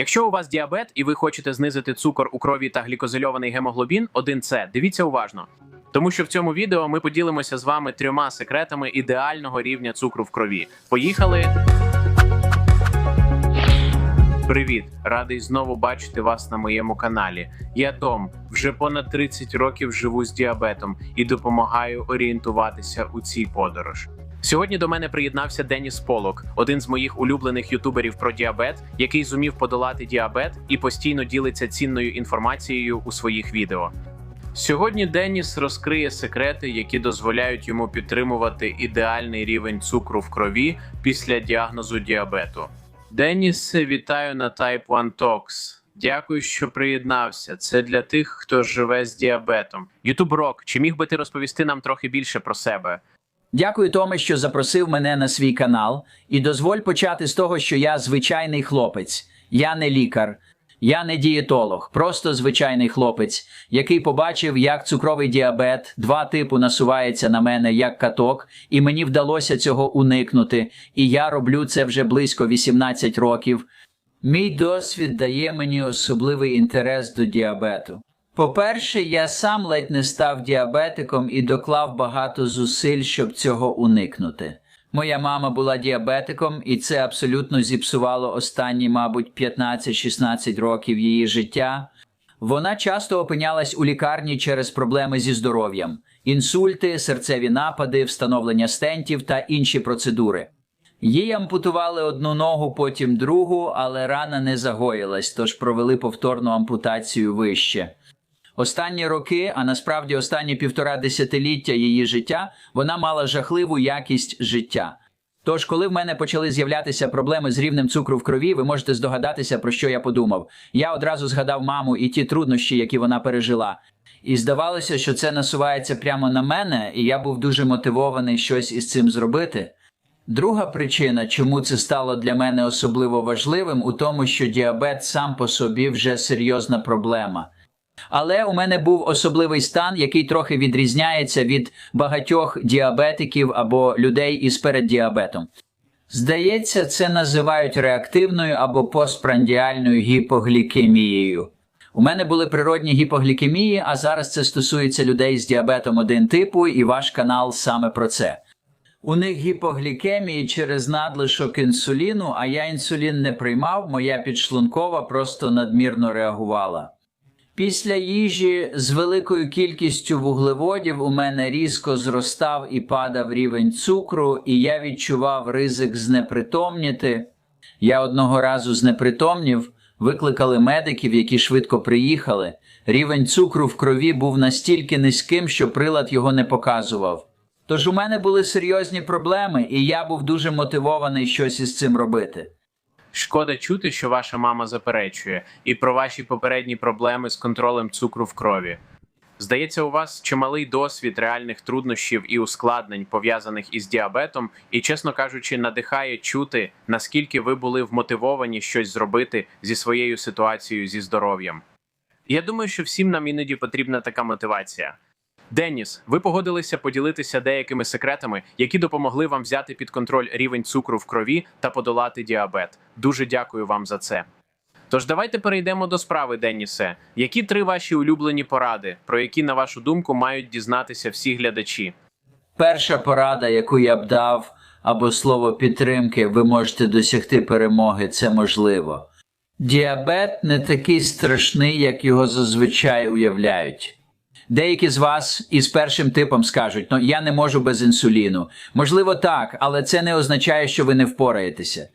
Якщо у вас діабет і ви хочете знизити цукор у крові та глікозильований гемоглобін 1С, дивіться уважно. Тому що в цьому відео ми поділимося з вами трьома секретами ідеального рівня цукру в крові. Поїхали! Привіт! Радий знову бачити вас на моєму каналі. Я Том, вже понад 30 років живу з діабетом і допомагаю орієнтуватися у цій подорож. Сьогодні до мене приєднався Деніс Полок, один з моїх улюблених ютуберів про діабет, який зумів подолати діабет і постійно ділиться цінною інформацією у своїх відео. Сьогодні Деніс розкриє секрети, які дозволяють йому підтримувати ідеальний рівень цукру в крові після діагнозу діабету. Денісе, вітаю на Type 1 Talks. Дякую, що приєднався. Це для тих, хто живе з діабетом. Ютуб Рок, чи міг би ти розповісти нам трохи більше про себе? Дякую, Томе, що запросив мене на свій канал. І дозволь почати з того, що я звичайний хлопець. Я не лікар, я не дієтолог, просто звичайний хлопець, який побачив, як цукровий діабет два типу насувається на мене як каток, і мені вдалося цього уникнути. І я роблю це вже близько 18 років. Мій досвід дає мені особливий інтерес до діабету. По-перше, я сам ледь не став діабетиком і доклав багато зусиль, щоб цього уникнути. Моя мама була діабетиком, і це абсолютно зіпсувало останні, мабуть, 15-16 років її життя. Вона часто опинялась у лікарні через проблеми зі здоров'ям: інсульти, серцеві напади, встановлення стентів та інші процедури. Їй ампутували одну ногу, потім другу, але рана не загоїлась, тож провели повторну ампутацію вище. Останні роки, а насправді останні півтора десятиліття її життя, вона мала жахливу якість життя. Тож, коли в мене почали з'являтися проблеми з рівнем цукру в крові, ви можете здогадатися, про що я подумав. Я одразу згадав маму і ті труднощі, які вона пережила. І здавалося, що це насувається прямо на мене, і я був дуже мотивований щось із цим зробити. Друга причина, чому це стало для мене особливо важливим, у тому, що діабет сам по собі вже серйозна проблема. Але у мене був особливий стан, який трохи відрізняється від багатьох діабетиків або людей із переддіабетом. Здається, це називають реактивною або постпрандіальною гіпоглікемією. У мене були природні гіпоглікемії, а зараз це стосується людей з діабетом 1 типу, і ваш канал саме про це. У них гіпоглікемії через надлишок інсуліну, а я інсулін не приймав, моя підшлункова просто надмірно реагувала. Після їжі з великою кількістю вуглеводів у мене різко зростав і падав рівень цукру, і я відчував ризик знепритомніти. Я одного разу знепритомнів, викликали медиків, які швидко приїхали. Рівень цукру в крові був настільки низьким, що прилад його не показував. Тож у мене були серйозні проблеми, і я був дуже мотивований щось із цим робити. Шкода чути, що ваша мама заперечує, і про ваші попередні проблеми з контролем цукру в крові. Здається, у вас чималий досвід реальних труднощів і ускладнень, пов'язаних із діабетом, і, чесно кажучи, надихає чути, наскільки ви були вмотивовані щось зробити зі своєю ситуацією зі здоров'ям. Я думаю, що всім нам іноді потрібна така мотивація. Деніс, ви погодилися поділитися деякими секретами, які допомогли вам взяти під контроль рівень цукру в крові та подолати діабет. Дуже дякую вам за це. Тож давайте перейдемо до справи, Денісе. Які три ваші улюблені поради, про які, на вашу думку, мають дізнатися всі глядачі? Перша порада, яку я б дав, або слово підтримки, ви можете досягти перемоги, це можливо. Діабет не такий страшний, як його зазвичай уявляють. Деякі з вас із першим типом скажуть, ну я не можу без інсуліну. Можливо, так, але це не означає, що ви не впораєтеся.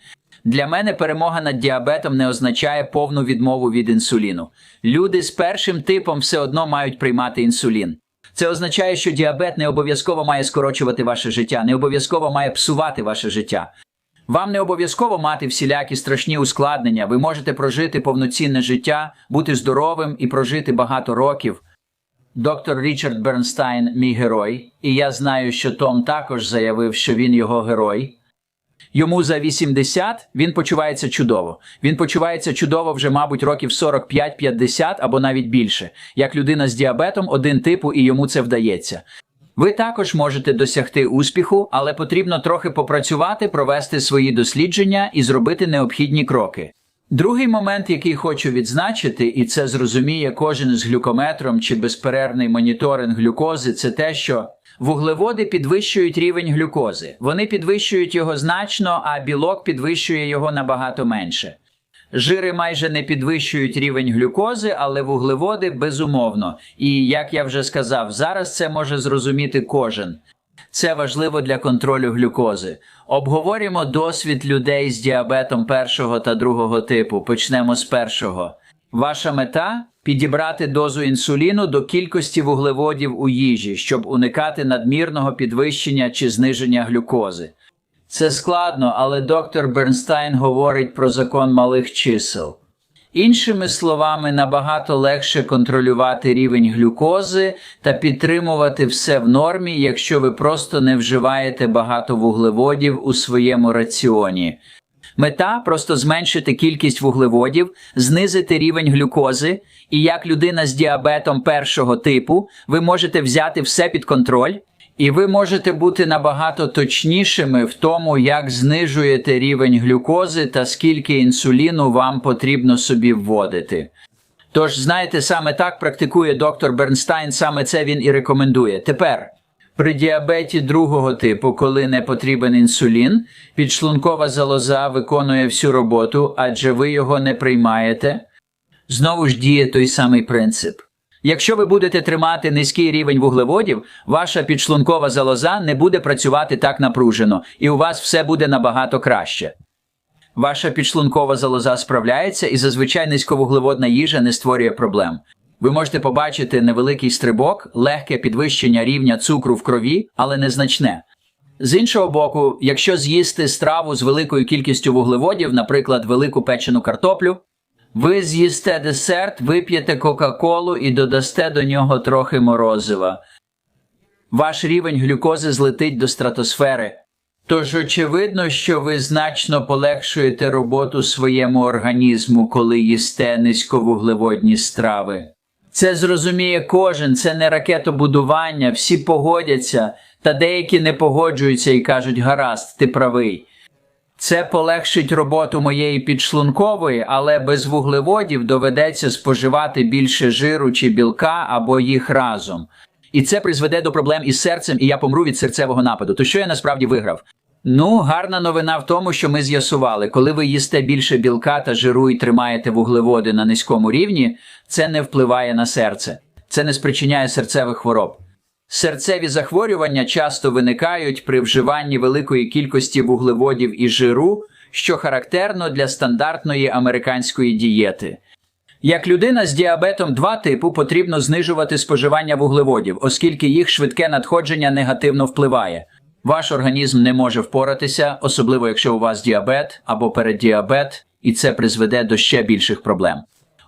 Для мене перемога над діабетом не означає повну відмову від інсуліну. Люди з першим типом все одно мають приймати інсулін. Це означає, що діабет не обов'язково має скорочувати ваше життя, не обов'язково має псувати ваше життя. Вам не обов'язково мати всілякі страшні ускладнення. Ви можете прожити повноцінне життя, бути здоровим і прожити багато років. Доктор Річард Бернстайн мій герой, і я знаю, що Том також заявив, що він його герой. Йому за 80, він почувається чудово. Він почувається чудово вже, мабуть, років 45-50 або навіть більше, як людина з діабетом один типу, і йому це вдається. Ви також можете досягти успіху, але потрібно трохи попрацювати, провести свої дослідження і зробити необхідні кроки. Другий момент, який хочу відзначити, і це зрозуміє кожен з глюкометром чи безперервний моніторинг глюкози, це те, що вуглеводи підвищують рівень глюкози. Вони підвищують його значно, а білок підвищує його набагато менше. Жири майже не підвищують рівень глюкози, але вуглеводи безумовно. І як я вже сказав, зараз це може зрозуміти кожен. Це важливо для контролю глюкози. Обговоримо досвід людей з діабетом першого та другого типу. Почнемо з першого. Ваша мета підібрати дозу інсуліну до кількості вуглеводів у їжі, щоб уникати надмірного підвищення чи зниження глюкози. Це складно, але доктор Бернстайн говорить про закон малих чисел. Іншими словами, набагато легше контролювати рівень глюкози та підтримувати все в нормі, якщо ви просто не вживаєте багато вуглеводів у своєму раціоні. Мета просто зменшити кількість вуглеводів, знизити рівень глюкози, і як людина з діабетом першого типу, ви можете взяти все під контроль, і ви можете бути набагато точнішими в тому, як знижуєте рівень глюкози та скільки інсуліну вам потрібно собі вводити. Тож, знаєте, саме так практикує доктор Бернстайн, саме це він і рекомендує. Тепер, при діабеті другого типу, коли не потрібен інсулін, підшлункова залоза виконує всю роботу, адже ви його не приймаєте. Знову ж діє той самий принцип. Якщо ви будете тримати низький рівень вуглеводів, ваша підшлункова залоза не буде працювати так напружено, і у вас все буде набагато краще. Ваша підшлункова залоза справляється і зазвичай низьковуглеводна їжа не створює проблем. Ви можете побачити невеликий стрибок, легке підвищення рівня цукру в крові, але незначне. З іншого боку, якщо з'їсти страву з великою кількістю вуглеводів, наприклад, велику печену картоплю, ви з'їсте десерт, вип'єте Кока-Колу і додасте до нього трохи морозива. Ваш рівень глюкози злетить до стратосфери. Тож очевидно, що ви значно полегшуєте роботу своєму організму, коли їсте низьковуглеводні страви. Це зрозуміє кожен, це не ракетобудування, всі погодяться, та деякі не погоджуються і кажуть гаразд, ти правий. Це полегшить роботу моєї підшлункової, але без вуглеводів доведеться споживати більше жиру чи білка або їх разом. І це призведе до проблем із серцем, і я помру від серцевого нападу. То що я насправді виграв? Ну, гарна новина в тому, що ми з'ясували, коли ви їсте більше білка та жиру і тримаєте вуглеводи на низькому рівні, це не впливає на серце, це не спричиняє серцевих хвороб. Серцеві захворювання часто виникають при вживанні великої кількості вуглеводів і жиру, що характерно для стандартної американської дієти. Як людина з діабетом 2 типу потрібно знижувати споживання вуглеводів, оскільки їх швидке надходження негативно впливає. Ваш організм не може впоратися, особливо якщо у вас діабет або переддіабет, і це призведе до ще більших проблем.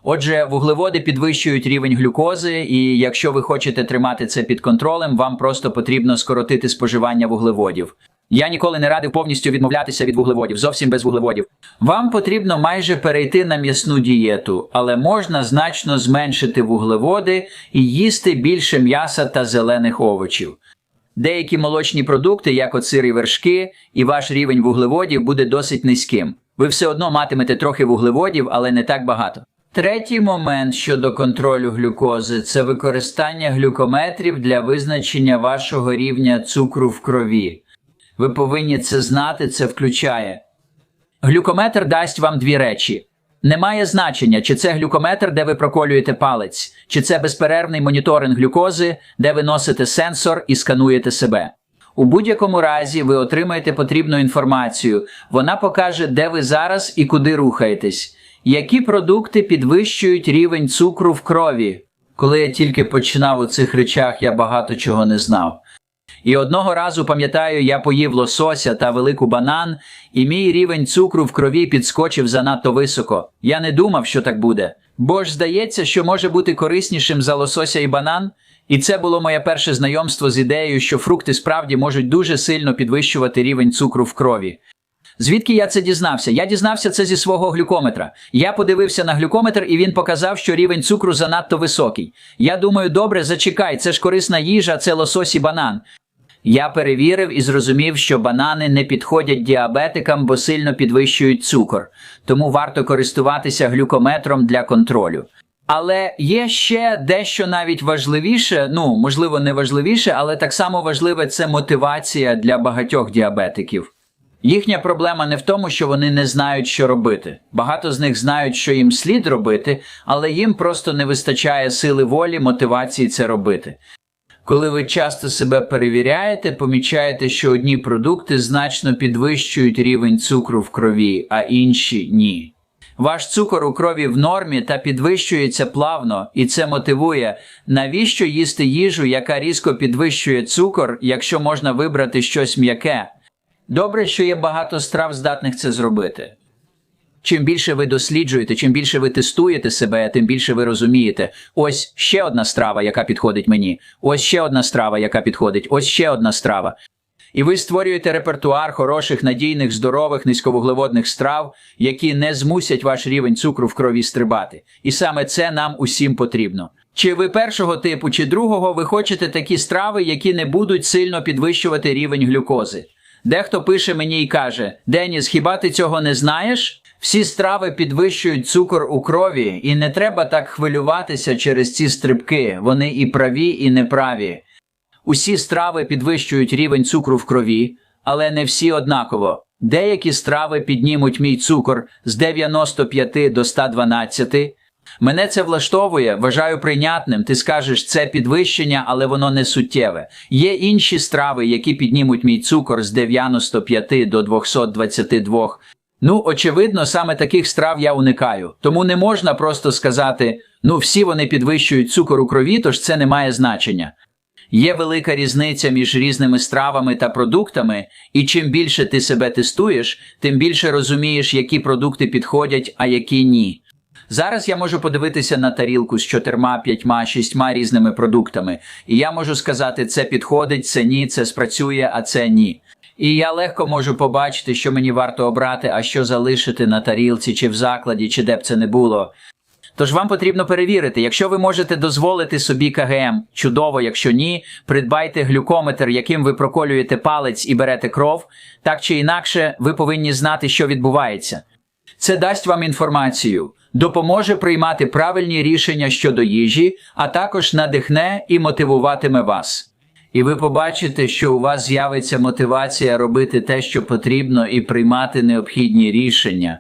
Отже, вуглеводи підвищують рівень глюкози, і якщо ви хочете тримати це під контролем, вам просто потрібно скоротити споживання вуглеводів. Я ніколи не радив повністю відмовлятися від вуглеводів, зовсім без вуглеводів. Вам потрібно майже перейти на м'ясну дієту, але можна значно зменшити вуглеводи і їсти більше м'яса та зелених овочів. Деякі молочні продукти, як от і вершки, і ваш рівень вуглеводів буде досить низьким. Ви все одно матимете трохи вуглеводів, але не так багато. Третій момент щодо контролю глюкози це використання глюкометрів для визначення вашого рівня цукру в крові. Ви повинні це знати, це включає. Глюкометр дасть вам дві речі. Немає значення, чи це глюкометр, де ви проколюєте палець, чи це безперервний моніторинг глюкози, де ви носите сенсор і скануєте себе. У будь-якому разі ви отримаєте потрібну інформацію. Вона покаже, де ви зараз і куди рухаєтесь. Які продукти підвищують рівень цукру в крові? Коли я тільки починав у цих речах, я багато чого не знав. І одного разу, пам'ятаю, я поїв лосося та велику банан, і мій рівень цукру в крові підскочив занадто високо. Я не думав, що так буде. Бо ж здається, що може бути кориснішим за лосося і банан. І це було моє перше знайомство з ідеєю, що фрукти справді можуть дуже сильно підвищувати рівень цукру в крові. Звідки я це дізнався? Я дізнався це зі свого глюкометра. Я подивився на глюкометр, і він показав, що рівень цукру занадто високий. Я думаю, добре, зачекай, це ж корисна їжа, це лосось і банан. Я перевірив і зрозумів, що банани не підходять діабетикам, бо сильно підвищують цукор, тому варто користуватися глюкометром для контролю. Але є ще дещо навіть важливіше, ну можливо, не важливіше, але так само важливе це мотивація для багатьох діабетиків. Їхня проблема не в тому, що вони не знають, що робити. Багато з них знають, що їм слід робити, але їм просто не вистачає сили волі, мотивації це робити. Коли ви часто себе перевіряєте, помічаєте, що одні продукти значно підвищують рівень цукру в крові, а інші ні. Ваш цукор у крові в нормі та підвищується плавно, і це мотивує, навіщо їсти їжу, яка різко підвищує цукор, якщо можна вибрати щось м'яке. Добре, що є багато страв, здатних це зробити. Чим більше ви досліджуєте, чим більше ви тестуєте себе, тим більше ви розумієте. Ось ще одна страва, яка підходить мені. Ось ще одна страва, яка підходить. Ось ще одна страва. І ви створюєте репертуар хороших, надійних, здорових, низьковуглеводних страв, які не змусять ваш рівень цукру в крові стрибати. І саме це нам усім потрібно. Чи ви першого типу, чи другого ви хочете такі страви, які не будуть сильно підвищувати рівень глюкози? Дехто пише мені і каже: Деніс, хіба ти цього не знаєш? Всі страви підвищують цукор у крові, і не треба так хвилюватися через ці стрибки. Вони і праві, і неправі. Усі страви підвищують рівень цукру в крові, але не всі однаково. Деякі страви піднімуть мій цукор з 95 до 112. Мене це влаштовує, вважаю прийнятним. Ти скажеш, це підвищення, але воно не суттєве. Є інші страви, які піднімуть мій цукор з 95 до 222. Ну, очевидно, саме таких страв я уникаю. Тому не можна просто сказати: ну, всі вони підвищують цукор у крові, тож це не має значення. Є велика різниця між різними стравами та продуктами, і чим більше ти себе тестуєш, тим більше розумієш, які продукти підходять, а які ні. Зараз я можу подивитися на тарілку з чотирма, п'ятьма, шістьма різними продуктами, і я можу сказати, це підходить, це ні, це спрацює, а це ні. І я легко можу побачити, що мені варто обрати, а що залишити на тарілці, чи в закладі, чи де б це не було. Тож вам потрібно перевірити, якщо ви можете дозволити собі КГМ, чудово, якщо ні, придбайте глюкометр, яким ви проколюєте палець і берете кров, так чи інакше, ви повинні знати, що відбувається. Це дасть вам інформацію, допоможе приймати правильні рішення щодо їжі, а також надихне і мотивуватиме вас. І ви побачите, що у вас з'явиться мотивація робити те, що потрібно, і приймати необхідні рішення.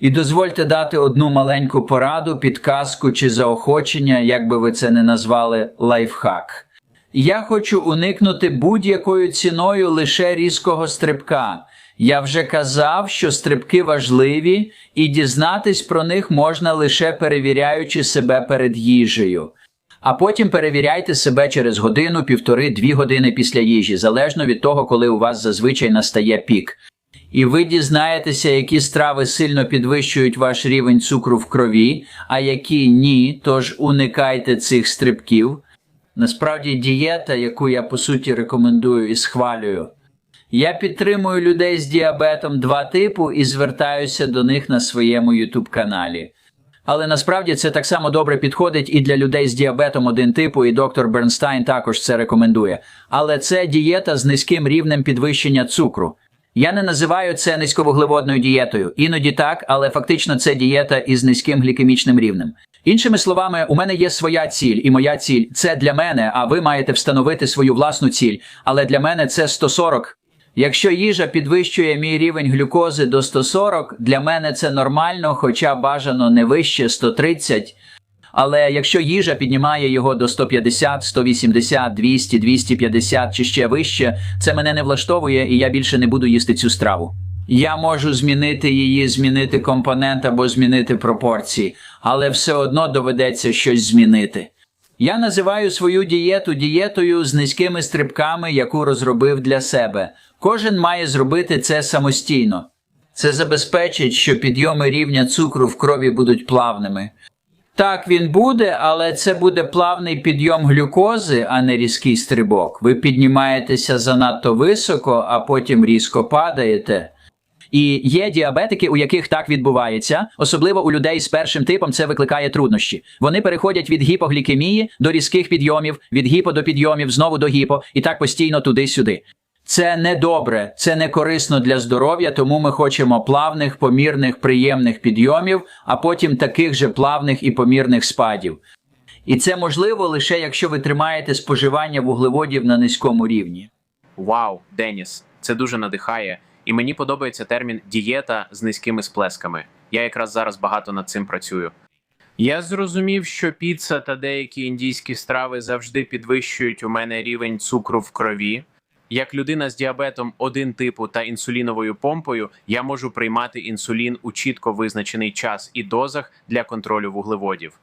І дозвольте дати одну маленьку пораду, підказку чи заохочення, як би ви це не назвали, лайфхак. Я хочу уникнути будь-якою ціною лише різкого стрибка. Я вже казав, що стрибки важливі, і дізнатись про них можна лише перевіряючи себе перед їжею. А потім перевіряйте себе через годину, півтори, дві години після їжі, залежно від того, коли у вас зазвичай настає пік. І ви дізнаєтеся, які страви сильно підвищують ваш рівень цукру в крові, а які ні, тож уникайте цих стрибків. Насправді дієта, яку я по суті рекомендую і схвалюю. Я підтримую людей з діабетом два типу і звертаюся до них на своєму YouTube каналі. Але насправді це так само добре підходить і для людей з діабетом один типу, і доктор Бернстайн також це рекомендує. Але це дієта з низьким рівнем підвищення цукру. Я не називаю це низьковуглеводною дієтою. Іноді так, але фактично це дієта із низьким глікемічним рівнем. Іншими словами, у мене є своя ціль, і моя ціль це для мене, а ви маєте встановити свою власну ціль. Але для мене це 140. Якщо їжа підвищує мій рівень глюкози до 140, для мене це нормально, хоча бажано не вище 130. Але якщо їжа піднімає його до 150, 180, 200, 250 чи ще вище, це мене не влаштовує, і я більше не буду їсти цю страву. Я можу змінити її, змінити компонент або змінити пропорції, але все одно доведеться щось змінити. Я називаю свою дієту дієтою з низькими стрибками, яку розробив для себе. Кожен має зробити це самостійно. Це забезпечить, що підйоми рівня цукру в крові будуть плавними. Так, він буде, але це буде плавний підйом глюкози, а не різкий стрибок. Ви піднімаєтеся занадто високо, а потім різко падаєте. І є діабетики, у яких так відбувається, особливо у людей з першим типом це викликає труднощі. Вони переходять від гіпоглікемії до різких підйомів, від гіпо до підйомів, знову до гіпо, і так постійно туди-сюди. Це не добре, це не корисно для здоров'я, тому ми хочемо плавних, помірних, приємних підйомів, а потім таких же плавних і помірних спадів. І це можливо лише якщо ви тримаєте споживання вуглеводів на низькому рівні. Вау, Деніс, це дуже надихає. І мені подобається термін дієта з низькими сплесками. Я якраз зараз багато над цим працюю. Я зрозумів, що піца та деякі індійські страви завжди підвищують у мене рівень цукру в крові. Як людина з діабетом один типу та інсуліновою помпою, я можу приймати інсулін у чітко визначений час і дозах для контролю вуглеводів.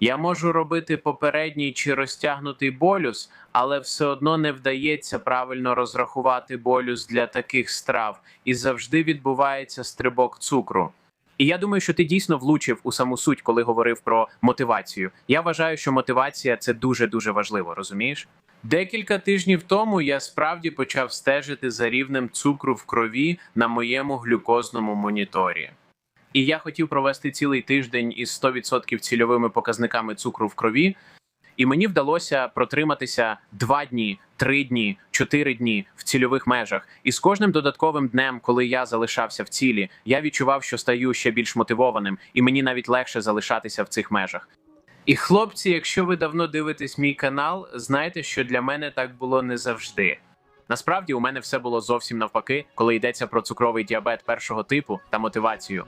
Я можу робити попередній чи розтягнутий болюс, але все одно не вдається правильно розрахувати болюс для таких страв, і завжди відбувається стрибок цукру. І я думаю, що ти дійсно влучив у саму суть, коли говорив про мотивацію. Я вважаю, що мотивація це дуже дуже важливо, розумієш? Декілька тижнів тому я справді почав стежити за рівнем цукру в крові на моєму глюкозному моніторі. І я хотів провести цілий тиждень із 100% цільовими показниками цукру в крові, і мені вдалося протриматися 2 дні, 3 дні, 4 дні в цільових межах. І з кожним додатковим днем, коли я залишався в цілі, я відчував, що стаю ще більш мотивованим, і мені навіть легше залишатися в цих межах. І хлопці, якщо ви давно дивитесь мій канал, знайте, що для мене так було не завжди. Насправді, у мене все було зовсім навпаки, коли йдеться про цукровий діабет першого типу та мотивацію.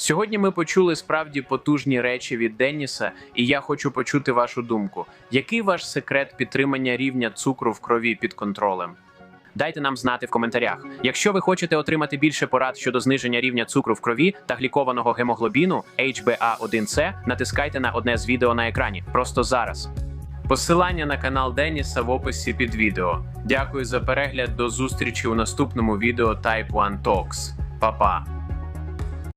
Сьогодні ми почули справді потужні речі від Денніса, і я хочу почути вашу думку. Який ваш секрет підтримання рівня цукру в крові під контролем? Дайте нам знати в коментарях. Якщо ви хочете отримати більше порад щодо зниження рівня цукру в крові та глікованого гемоглобіну HbA1c, натискайте на одне з відео на екрані просто зараз. Посилання на канал Деніса в описі під відео. Дякую за перегляд. До зустрічі у наступному відео Type 1 Talks. Па-па!